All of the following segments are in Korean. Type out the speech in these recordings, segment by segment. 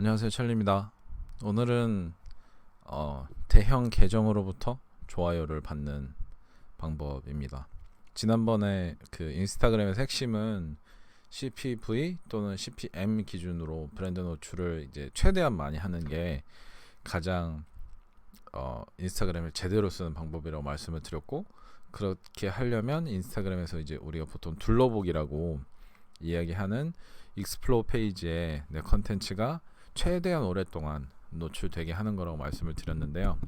안녕하세요 찰리입니다. 오늘은 어, 대형 계정으로부터 좋아요를 받는 방법입니다. 지난번에 그 인스타그램의 핵심은 CPV 또는 CPM 기준으로 브랜드 노출을 이제 최대한 많이 하는 게 가장 어, 인스타그램을 제대로 쓰는 방법이라고 말씀을 드렸고 그렇게 하려면 인스타그램에서 이제 우리가 보통 둘러보기라고 이야기하는 익스플로어 페이지에 내 컨텐츠가 최대한 오랫동안 노출되게 하는 거라고 말씀을 드렸는데요.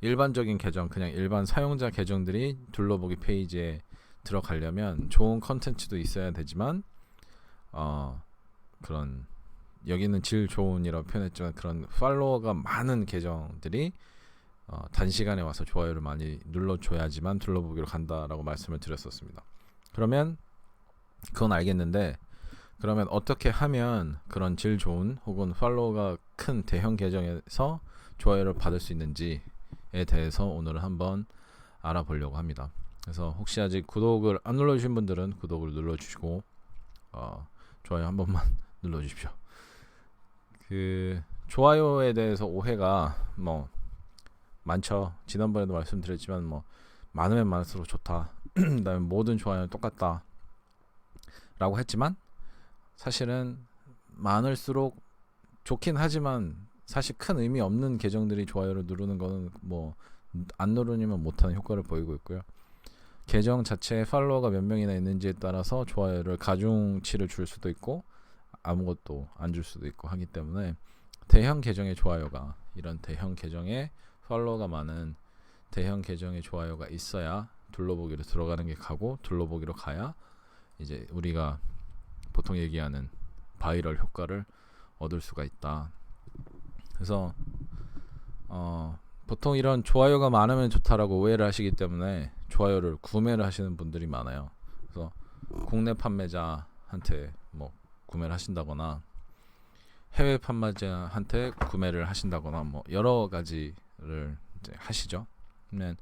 일반적인 계정, 그냥 일반 사용자 계정들이 둘러보기 페이지에 들어가려면 좋은 컨텐츠도 있어야 되지만 어 그런 여기는 질 좋은이라고 표현했지만 그런 팔로워가 많은 계정들이 어, 단시간에 와서 좋아요를 많이 눌러줘야지만 둘러보기로 간다라고 말씀을 드렸었습니다. 그러면 그건 알겠는데 그러면 어떻게 하면 그런 질 좋은 혹은 팔로워가 큰 대형 계정에서 좋아요를 받을 수 있는지에 대해서 오늘은 한번 알아보려고 합니다. 그래서 혹시 아직 구독을 안 눌러주신 분들은 구독을 눌러주시고 어, 좋아요 한 번만 눌러주십시오. 그 좋아요에 대해서 오해가 뭐 많죠. 지난번에도 말씀드렸지만 뭐 많으면 많을수록 좋다. 그다음에 모든 좋아요는 똑같다. 라고 했지만 사실은 많을수록 좋긴 하지만 사실 큰 의미 없는 계정들이 좋아요를 누르는 거는 뭐 안 누르면 못하는 효과를 보이고 있고요. 계정 자체에 팔로워가 몇 명이나 있는지에 따라서 좋아요를 가중치를 줄 수도 있고 아무것도 안 줄 수도 있고 하기 때문에 대형 계정의 좋아요가 이런 대형 계정에 팔로워가 많은 대형 계정의 좋아요가 있어야 둘러보기로 들어가는 게 가고 둘러보기로 가야 이제 우리가 보통 얘기하는 바이럴 효과를 얻을 수가 있다. 그래서 어 보통 이런 좋아요가 많으면 좋다라고 오해를 하시기 때문에 좋아요를 구매를 하시는 분들이 많아요. 그래서 국내 판매자한테 뭐 구매를 하신다거나 해외 판매자한테 구매를 하신다거나 뭐 여러 가지를 이제 하시죠. 그러면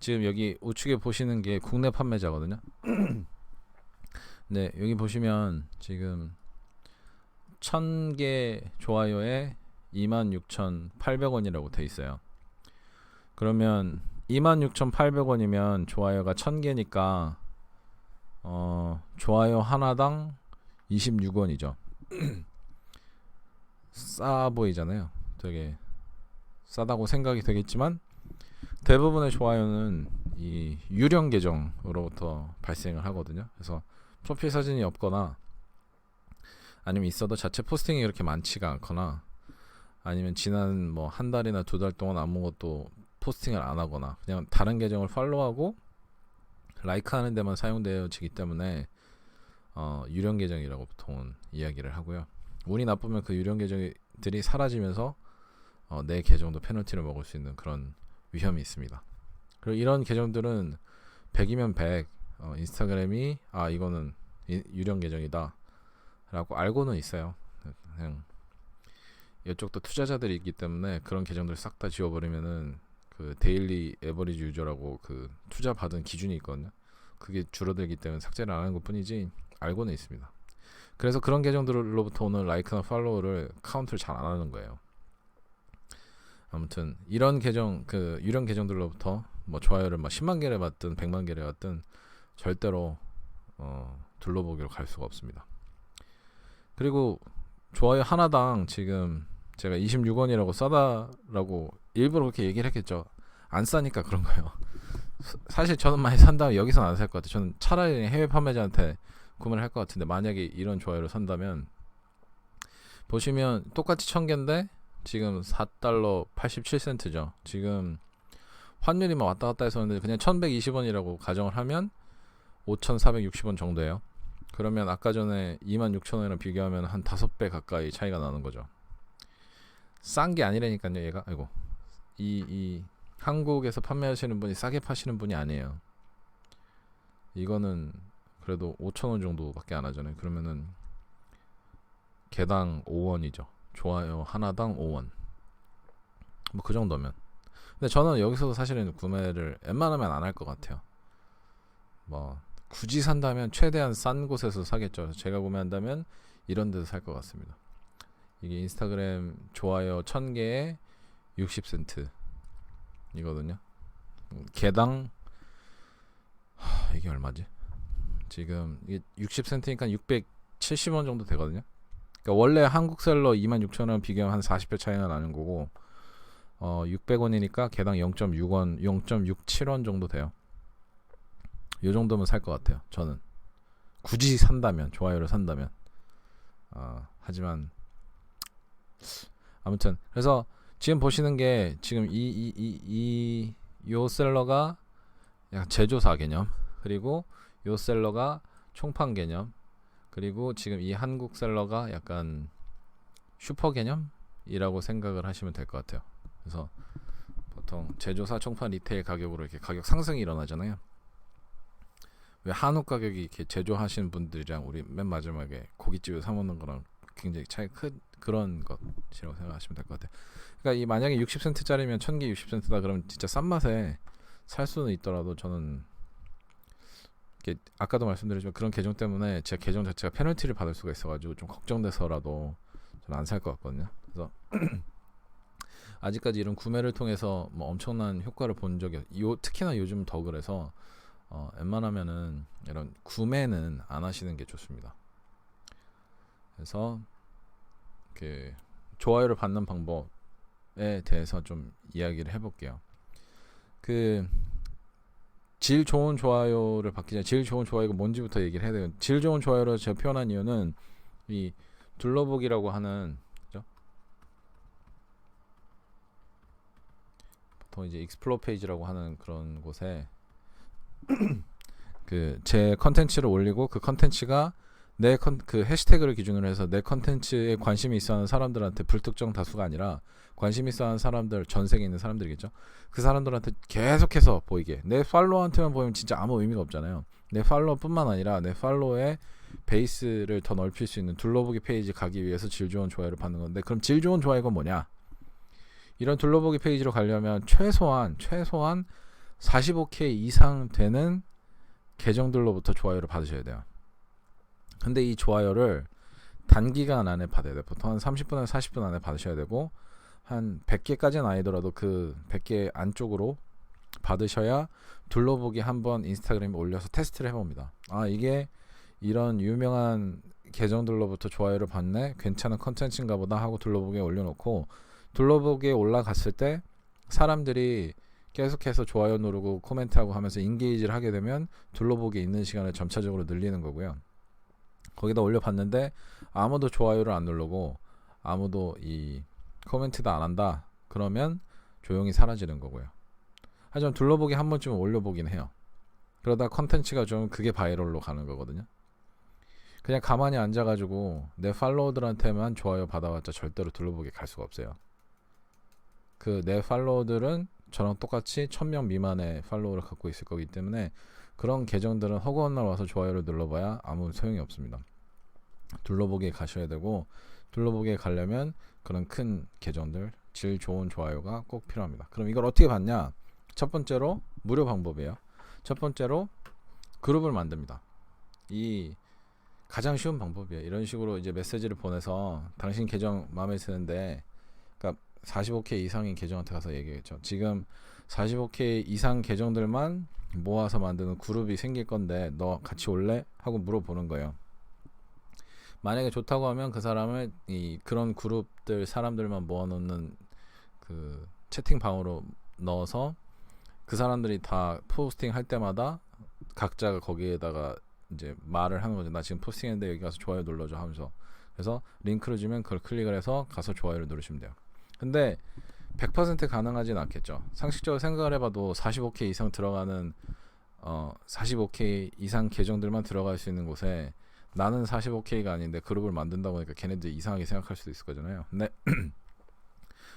지금 여기 우측에 보시는 게 국내 판매자거든요. 네, 여기 보시면 지금 1000개 좋아요에 26,800원이라고 돼 있어요. 그러면 26,800원이면 좋아요가 1000개니까 어, 좋아요 하나당 26원이죠. 싸 보이잖아요. 되게 싸다고 생각이 되겠지만 대부분의 좋아요는 이 유령 계정으로부터 발생을 하거든요. 그래서 프로필 사진이 없거나 아니면 있어도 자체 포스팅이 그렇게 많지가 않거나 아니면 지난 뭐 한 달이나 두 달 동안 아무것도 포스팅을 안 하거나 그냥 다른 계정을 팔로우하고 라이크 하는 데만 사용되어지기 때문에 어, 유령 계정이라고 보통은 이야기를 하고요. 운이 나쁘면 그 유령 계정들이 사라지면서 어, 내 계정도 페널티를 먹을 수 있는 그런 위험이 있습니다. 그리고 이런 계정들은 100이면 100 어, 인스타그램이 아 이거는 이, 유령 계정이다 라고 알고는 있어요. 그냥 이쪽도 투자자들이 있기 때문에 그런 계정들 싹 다 지워버리면은 그 데일리 에버리지 유저라고 그 투자 받은 기준이 있거든요. 그게 줄어들기 때문에 삭제를 안 하는 것 뿐이지 알고는 있습니다. 그래서 그런 계정들로부터 오는 라이크나 팔로우를 카운트를 잘 안 하는 거예요. 아무튼 이런 계정 그 유령 계정들로부터 뭐 좋아요를 막 10만 개를 받든 100만 개를 받든 절대로 어, 둘러보기로 갈 수가 없습니다. 그리고 좋아요 하나당 지금 제가 26원이라고 싸다라고 일부러 그렇게 얘기를 했겠죠. 안 싸니까 그런 거예요. 사실 저는 많이 산다면 여기서는 안살 것 같아요. 저는 차라리 해외 판매자한테 구매를 할 것 같은데 만약에 이런 좋아요를 산다면 보시면 똑같이 1000개인데 지금 4달러 87센트죠. 지금 환율이 막 왔다 갔다 해서 그냥 1120원이라고 가정을 하면 5,460원 정도예요. 그러면 아까 전에 26,000원이랑 비교하면 한 5배 가까이 차이가 나는 거죠. 싼 게 아니라니까요, 얘가. 아이고. 이, 이, 한국에서 판매하시는 분이 싸게 파시는 분이 아니에요. 이거는 그래도 5,000원 정도밖에 안 하잖아요. 그러면은 개당 5원이죠. 좋아요. 하나당 5원. 뭐 그 정도면. 근데 저는 여기서도 사실은 구매를 웬만하면 안 할 것 같아요. 뭐 굳이 산다면 최대한 싼 곳에서 사겠죠. 제가 구매한다면 이런 데서 살 것 같습니다. 이게 인스타그램 좋아요 1000개에 60센트 이거든요. 개당 하, 이게 얼마지? 지금 이게 60센트니까 670원 정도 되거든요. 그러니까 원래 한국 셀러 26,000원 비교하면 한 40배 차이가 나는 거고 어 600원이니까 개당 0.6원, 0.67원 정도 돼요. 요 정도면 살 것 같아요. 저는 굳이 산다면 좋아요를 산다면 어, 하지만 아무튼 그래서 지금 보시는 게 지금 이 이 이 이 요 셀러가 약간 제조사 개념 그리고 요 셀러가 총판 개념 그리고 지금 이 한국 셀러가 약간 슈퍼 개념이라고 생각을 하시면 될 것 같아요. 그래서 보통 제조사 총판 리테일 가격으로 이렇게 가격 상승이 일어나잖아요. 왜 한우 가격이 이렇게 제조하시는 분들이랑 우리 맨 마지막에 고깃집에 사 먹는 거랑 굉장히 차이 큰 그런 것이라고 생각하시면 될 것 같아요. 그러니까 이 만약에 60센트짜리면 1000개 60센트다 그러면 진짜 싼 맛에 살 수는 있더라도 저는 이렇게 아까도 말씀드렸지만 그런 계정 때문에 제 계정 자체가 페널티를 받을 수가 있어가지고 좀 걱정돼서라도 저는 안 살 것 같거든요. 그래서 아직까지 이런 구매를 통해서 뭐 엄청난 효과를 본 적이 요 특히나 요즘 더 그래서 어, 웬만하면은 이런 구매는 안 하시는 게 좋습니다. 그래서 그 좋아요를 받는 방법에 대해서 좀 이야기를 해볼게요. 그 질 좋은 좋아요를 받기 전에 질 좋은 좋아요가 뭔지부터 얘기를 해야 돼요. 질 좋은 좋아요를 제가 표현한 이유는 이 둘러보기라고 하는 그죠? 보통 이제 익스플로 페이지라고 하는 그런 곳에 그 제 컨텐츠를 올리고 그 컨텐츠가 내 그 해시태그를 기준으로 해서 내 컨텐츠에 관심이 있어 하는 사람들한테 불특정 다수가 아니라 관심 있어 하는 사람들 전 세계에 있는 사람들이겠죠. 그 사람들한테 계속해서 보이게 내 팔로워한테만 보이면 진짜 아무 의미가 없잖아요. 내 팔로워뿐만 아니라 내 팔로워의 베이스를 더 넓힐 수 있는 둘러보기 페이지 가기 위해서 질 좋은 좋아요를 받는 건데 그럼 질 좋은 좋아요가 뭐냐? 이런 둘러보기 페이지로 가려면 최소한 최소한 45K 이상 되는 계정들로부터 좋아요를 받으셔야 돼요. 근데 이 좋아요를 단기간 안에 받아야 돼요. 보통 한 30분에서 40분 안에 받으셔야 되고 한 100개까지는 아니더라도 그 100개 안쪽으로 받으셔야 둘러보기 한번 인스타그램에 올려서 테스트를 해봅니다. 아 이게 이런 유명한 계정들로부터 좋아요를 받네 괜찮은 컨텐츠인가 보다 하고 둘러보기에 올려놓고 둘러보기에 올라갔을 때 사람들이 계속해서 좋아요 누르고 코멘트하고 하면서 인게이지를 하게 되면 둘러보기 있는 시간을 점차적으로 늘리는 거고요. 거기다 올려봤는데 아무도 좋아요를 안 누르고 아무도 이 코멘트도 안 한다. 그러면 조용히 사라지는 거고요. 하지만 둘러보기 한 번쯤 올려보긴 해요. 그러다 컨텐츠가 좀 그게 바이럴로 가는 거거든요. 그냥 가만히 앉아가지고 내 팔로워들한테만 좋아요 받아봤자 절대로 둘러보기 갈 수가 없어요. 그 내 팔로워들은 저랑 똑같이 1000명 미만의 팔로워를 갖고 있을 거기 때문에 그런 계정들은 허구한 날 와서 좋아요를 눌러봐야 아무 소용이 없습니다. 둘러보기에 가셔야 되고 둘러보기에 가려면 그런 큰 계정들 질 좋은 좋아요가 꼭 필요합니다. 그럼 이걸 어떻게 받냐? 첫 번째로 무료 방법이에요. 첫 번째로 그룹을 만듭니다. 이 가장 쉬운 방법이에요. 이런 식으로 이제 메시지를 보내서 당신 계정 마음에 드는데 45K 이상인 계정한테 가서 얘기했죠. 지금 45K 이상 계정들만 모아서 만드는 그룹이 생길 건데 너 같이 올래? 하고 물어보는 거예요. 만약에 좋다고 하면 그 사람을 이 그런 그룹들 사람들만 모아놓는 그 채팅방으로 넣어서 그 사람들이 다 포스팅 할 때마다 각자가 거기에다가 이제 말을 하는 거죠. 나 지금 포스팅했는데 여기 가서 좋아요 눌러줘 하면서 그래서 링크를 주면 그걸 클릭을 해서 가서 좋아요를 누르시면 돼요. 근데 100% 가능하진 않겠죠. 상식적으로 생각을 해봐도 45K 이상 들어가는 어 45K 이상 계정들만 들어갈 수 있는 곳에 나는 45K가 아닌데 그룹을 만든다고 하니까 걔네들 이상하게 생각할 수도 있을 거잖아요. 근데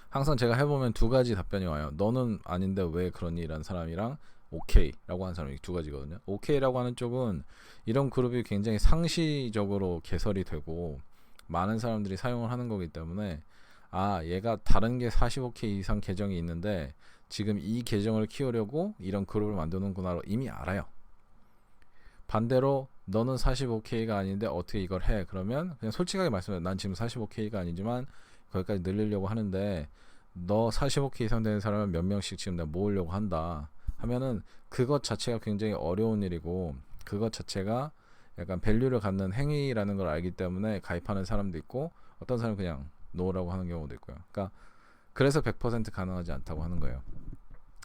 항상 제가 해보면 두 가지 답변이 와요. 너는 아닌데 왜 그러니? 라는 사람이랑 오케이라고 하는 사람이 두 가지거든요. 오케이라고 하는 쪽은 이런 그룹이 굉장히 상시적으로 개설이 되고 많은 사람들이 사용을 하는 거기 때문에 아 얘가 다른 게 45K 이상 계정이 있는데 지금 이 계정을 키우려고 이런 그룹을 만드는구나로 이미 알아요. 반대로 너는 45K가 아닌데 어떻게 이걸 해? 그러면 그냥 솔직하게 말씀해. 난 지금 45K가 아니지만 거기까지 늘리려고 하는데 너 45K 이상 되는 사람은 몇 명씩 지금 내가 모으려고 한다. 하면은 그것 자체가 굉장히 어려운 일이고 그것 자체가 약간 밸류를 갖는 행위라는 걸 알기 때문에 가입하는 사람도 있고 어떤 사람은 그냥 노라고 하는 경우도 있고요. 그러니까 그래서 100% 가능하지 않다고 하는 거예요.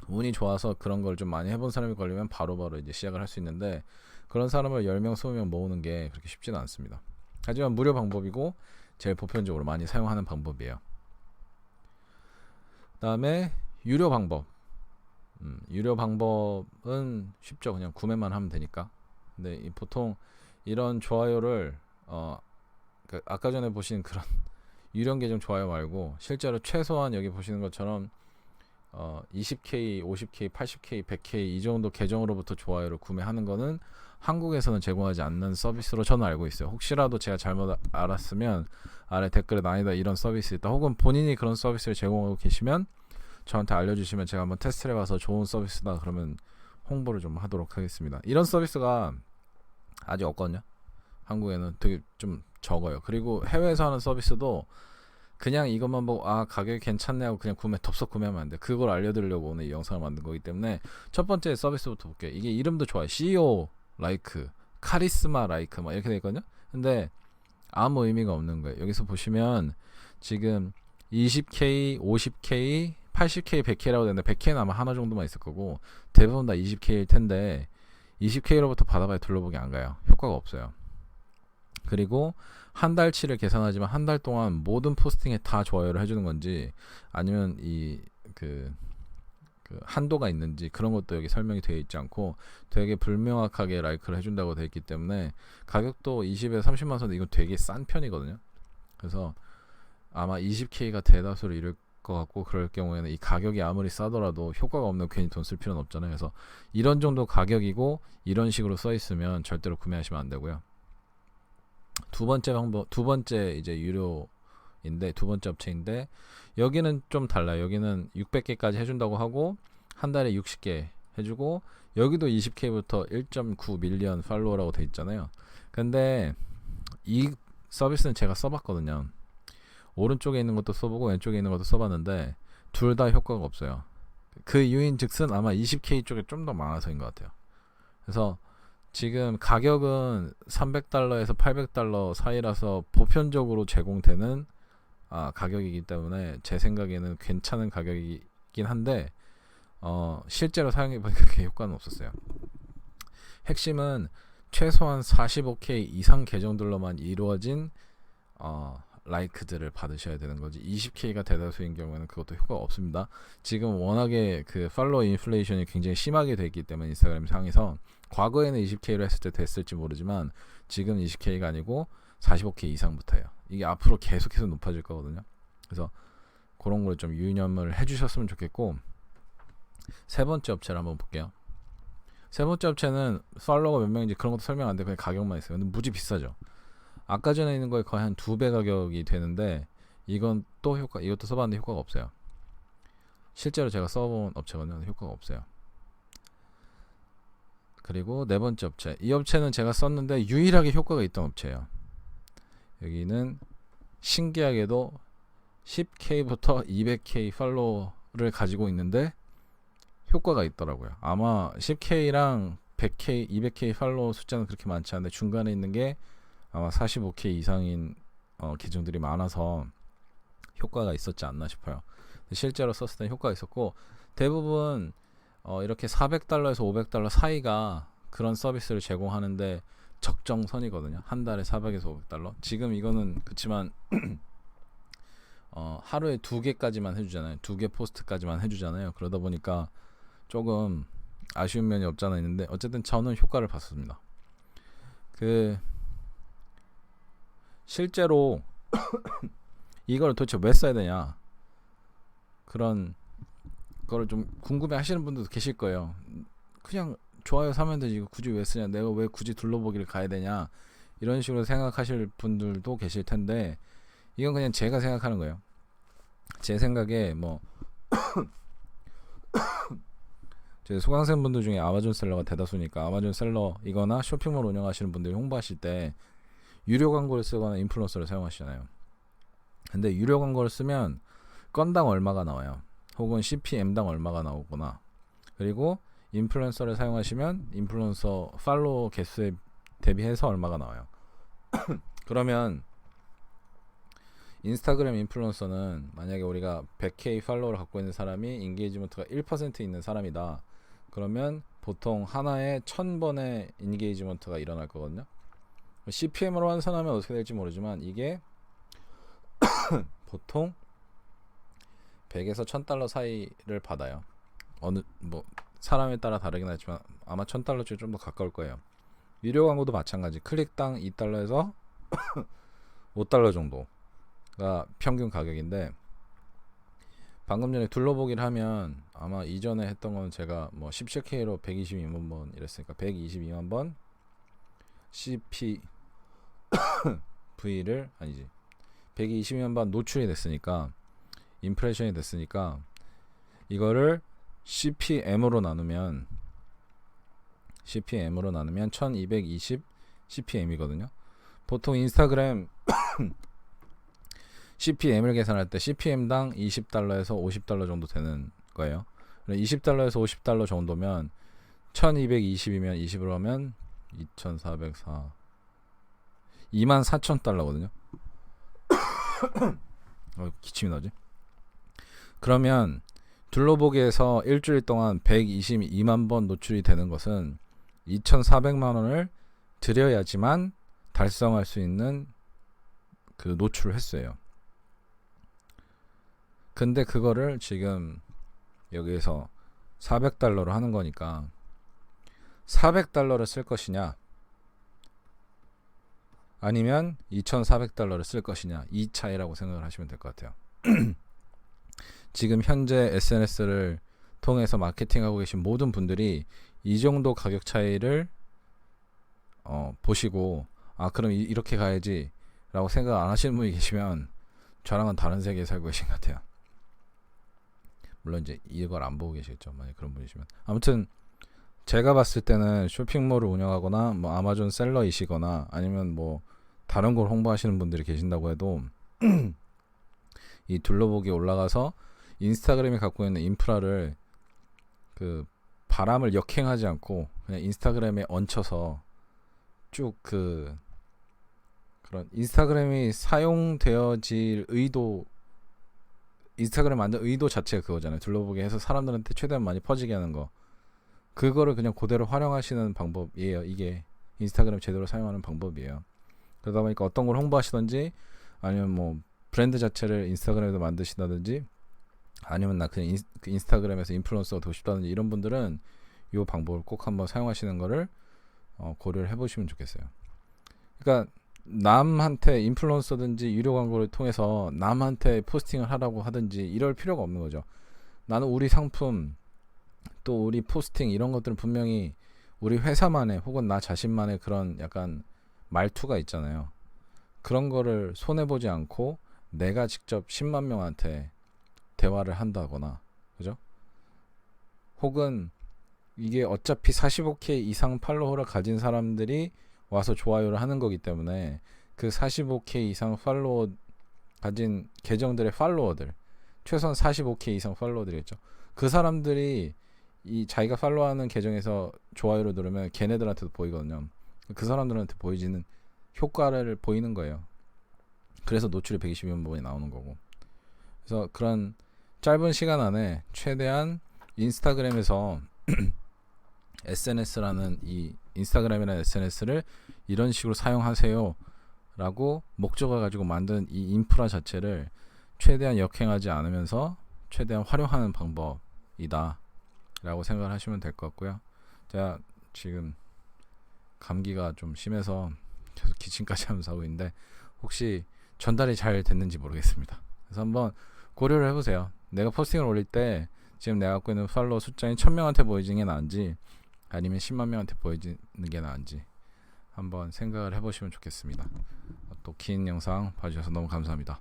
운이 좋아서 그런 걸 좀 많이 해본 사람이 걸리면 바로 바로 이제 시작을 할 수 있는데 그런 사람을 10명, 20명 모으는 게 그렇게 쉽지는 않습니다. 하지만 무료 방법이고 제일 보편적으로 많이 사용하는 방법이에요. 다음에 유료 방법. 음, 유료 방법은 쉽죠. 그냥 구매만 하면 되니까. 근데 이 보통 이런 좋아요를 어, 그 아까 전에 보신 그런 유령 계정 좋아요 말고 실제로 최소한 여기 보시는 것처럼 어 20K, 50K, 80K, 100K 이 정도 계정으로부터 좋아요를 구매하는 거는 한국에서는 제공하지 않는 서비스로 저는 알고 있어요. 혹시라도 제가 잘못 알았으면 아래 댓글에 아니다 이런 서비스 있다. 혹은 본인이 그런 서비스를 제공하고 계시면 저한테 알려주시면 제가 한번 테스트를 해봐서 좋은 서비스다 그러면 홍보를 좀 하도록 하겠습니다. 이런 서비스가 아직 없거든요. 한국에는 되게 좀 적어요. 그리고 해외에서 하는 서비스도 그냥 이것만 보고 아 가격이 괜찮네 하고 그냥 구매 덥석 구매하면 안 돼. 그걸 알려드리려고 오늘 이 영상을 만든 거기 때문에 첫 번째 서비스부터 볼게요. 이게 이름도 좋아요. CEO 라이크, 카리스마 라이크 막 이렇게 돼 있거든요. 근데 아무 의미가 없는 거예요. 여기서 보시면 지금 20K, 50K, 80K, 100K라고 되는데 100K는 아마 하나 정도만 있을 거고 대부분 다 20K일 텐데 20K로부터 받아봐야 둘러보기 안 가요. 효과가 없어요. 그리고 한 달치를 계산하지만 한 달 동안 모든 포스팅에 다 좋아요를 해주는 건지 아니면 이그 그 한도가 있는지 그런 것도 여기 설명이 되어 있지 않고 되게 불명확하게 라이크를 해준다고 되어 있기 때문에 가격도 20에서 30만 원 이거 되게 싼 편이거든요. 그래서 아마 20K가 대다수를 이룰 것 같고 그럴 경우에는 이 가격이 아무리 싸더라도 효과가 없는 괜히 돈 쓸 필요는 없잖아요. 그래서 이런 정도 가격이고 이런 식으로 써 있으면 절대로 구매하시면 안 되고요. 두 번째 방법 두 번째 이제 유료인데 두 번째 업체인데 여기는 좀 달라요. 여기는 600개까지 해준다고 하고 한 달에 60개 해주고 여기도 20K부터 1.9 밀리언 팔로워라고 돼 있잖아요. 근데 이 서비스는 제가 써봤거든요. 오른쪽에 있는 것도 써보고 왼쪽에 있는 것도 써봤는데 둘 다 효과가 없어요. 그 이유인 즉슨 아마 20K 쪽에 좀 더 많아서인 것 같아요. 그래서 지금 가격은 300달러에서 800달러 사이라서 보편적으로 제공되는 아, 가격이기 때문에 제 생각에는 괜찮은 가격이긴 한데 어, 실제로 사용해 보니까 그게 효과는 없었어요. 핵심은 최소한 45K 이상 계정들로만 이루어진 어, 라이크들을 받으셔야 되는 거지 20K가 대다수인 경우에는 그것도 효과가 없습니다. 지금 워낙에 그 팔로워 인플레이션이 굉장히 심하게 돼 있기 때문에 인스타그램 상에서 과거에는 20K로 했을 때 됐을지 모르지만 지금 20K가 아니고 45K 이상부터예요. 이게 앞으로 계속해서 높아질 거거든요. 그래서 그런 걸 좀 유념을 해주셨으면 좋겠고 세 번째 업체를 한번 볼게요. 세 번째 업체는 팔로워가 몇 명인지 그런 것도 설명 안 돼. 그냥 가격만 있어요. 근데 무지 비싸죠. 아까 전에 있는 거에 거의 한 두 배 가격이 되는데 이건 또 효과 이것도 써봤는데 효과가 없어요. 실제로 제가 써본 업체는 효과가 없어요. 그리고 네 번째 업체 이 업체는 제가 썼는데 유일하게 효과가 있던 업체예요. 여기는 신기하게도 10K부터 200K 팔로워를 가지고 있는데 효과가 있더라고요. 아마 10K랑 100K, 200K 팔로워 숫자는 그렇게 많지 않은데 중간에 있는 게 아마 45K 이상인 어, 계정들이 많아서 효과가 있었지 않나 싶어요. 실제로 썼을 때 효과가 있었고 대부분 어, 이렇게 400달러에서 500달러 사이가 그런 서비스를 제공하는데 적정선이거든요. 한 달에 400에서 500달러. 지금 이거는 그렇지만 어, 하루에 두 개까지만 해주잖아요. 두 개 포스트까지만 해주잖아요. 그러다 보니까 조금 아쉬운 면이 없잖아 있는데 어쨌든 저는 효과를 봤습니다. 그 실제로 이걸 도대체 왜 써야 되냐 그런 거를 좀 궁금해 하시는 분들도 계실 거예요. 그냥 좋아요 사면 되지 굳이 왜 쓰냐 내가 왜 굳이 둘러보기를 가야 되냐 이런 식으로 생각하실 분들도 계실 텐데 이건 그냥 제가 생각하는 거예요. 제 생각에 뭐 제 수강생 분들 중에 아마존 셀러가 대다수니까 아마존 셀러이거나 쇼핑몰 운영하시는 분들이 홍보하실 때 유료 광고를 쓰거나 인플루언서를 사용하시잖아요. 근데 유료 광고를 쓰면 건당 얼마가 나와요. 혹은 CPM당 얼마가 나오거나 그리고 인플루언서를 사용하시면 인플루언서 팔로워 개수에 대비해서 얼마가 나와요. 그러면 인스타그램 인플루언서는 만약에 우리가 100k 팔로워를 갖고 있는 사람이 인게이지먼트가 1% 있는 사람이다. 그러면 보통 하나에 1000번의 인게이지먼트가 일어날 거거든요. CPM으로 환산하면 어떻게 될지 모르지만 이게 보통 100에서 1000달러 사이를 받아요. 어느 뭐 사람에 따라 다르긴 하지만 아마 1000달러 쪽에 좀 더 가까울 거예요. 유료 광고도 마찬가지. 클릭당 2달러에서 5달러 정도가 평균 가격인데 방금 전에 둘러보기를 하면 아마 이전에 했던 건 제가 뭐 17K로 122만 번 이랬으니까 122만 번 CP V를 아니지 122만 번 노출이 됐으니까 임프레션이 됐으니까 이거를 CPM으로 나누면 CPM으로 나누면 1220 CPM이거든요. 보통 인스타그램 CPM을 계산할 때 CPM당 20달러에서 50달러 정도 되는 거예요. 20달러에서 50달러 정도면 1220이면 20으로 하면 2404 2만 4천 달러거든요. 어, 기침이 나지? 그러면 둘러보기에서 일주일 동안 122만 번 노출이 되는 것은 2,400만 원을 들여야지만 달성할 수 있는 그 노출 횟수예요. 근데 그거를 지금 여기에서 400달러로 하는 거니까 400달러를 쓸 것이냐 아니면 2,400달러를 쓸 것이냐 이 차이라고 생각을 하시면 될 것 같아요. 지금 현재 SNS를 통해서 마케팅하고 계신 모든 분들이 이 정도 가격 차이를 어, 보시고 아 그럼 이, 이렇게 가야지 라고 생각 안 하시는 분이 계시면 저랑은 다른 세계에 살고 계신 것 같아요. 물론 이제 이걸 안 보고 계시겠죠. 만약 그런 분이시면 아무튼 제가 봤을 때는 쇼핑몰을 운영하거나 뭐 아마존 셀러이시거나 아니면 뭐 다른 걸 홍보하시는 분들이 계신다고 해도 이 둘러보기 올라가서 인스타그램이 갖고 있는 인프라를 그 바람을 역행하지 않고 그냥 인스타그램에 얹혀서 쭉 그 그런 인스타그램이 사용되어질 의도 인스타그램 만든 의도 자체가 그거잖아요. 둘러보게 해서 사람들한테 최대한 많이 퍼지게 하는 거. 그거를 그냥 그대로 활용하시는 방법이에요. 이게 인스타그램 제대로 사용하는 방법이에요. 그러다 보니까 어떤 걸 홍보하시던지 아니면 뭐 브랜드 자체를 인스타그램에도 만드신다든지 아니면 나 그냥 인스, 그 인스타그램에서 인플루언서가 되고 싶다든지 이런 분들은 이 방법을 꼭 한번 사용하시는 거를 어, 고려를 해보시면 좋겠어요. 그러니까 남한테 인플루언서든지 유료 광고를 통해서 남한테 포스팅을 하라고 하든지 이럴 필요가 없는 거죠. 나는 우리 상품 또 우리 포스팅 이런 것들은 분명히 우리 회사만의 혹은 나 자신만의 그런 약간 말투가 있잖아요. 그런 거를 손해 보지 않고 내가 직접 10만 명한테 대화를 한다거나 그죠? 혹은 이게 어차피 45K 이상 팔로워를 가진 사람들이 와서 좋아요를 하는 거기 때문에 그 45K 이상 팔로워 가진 계정들의 팔로워들 최소한 45K 이상 팔로워들이겠죠. 그 사람들이 이 자기가 팔로워하는 계정에서 좋아요를 누르면 걔네들한테도 보이거든요. 그 사람들한테 보이지는 효과를 보이는 거예요. 그래서 노출이 120만 번이 나오는 거고. 그래서 그런 짧은 시간 안에 최대한 인스타그램에서 SNS라는 이 인스타그램이라는 SNS를 이런 식으로 사용하세요. 라고 목적을 가지고 만든 이 인프라 자체를 최대한 역행하지 않으면서 최대한 활용하는 방법이다. 라고 생각을 하시면 될 것 같고요. 제가 지금 감기가 좀 심해서 계속 기침까지 하면서 하고 있는데 혹시 전달이 잘 됐는지 모르겠습니다. 그래서 한번 고려를 해보세요. 내가 포스팅을 올릴 때 지금 내가 갖고 있는 팔로워 숫자인 1000명한테 보이지는 게 나은지 아니면 10만 명한테 보이는 게 나은지 한번 생각을 해보시면 좋겠습니다. 또 긴 영상 봐주셔서 너무 감사합니다.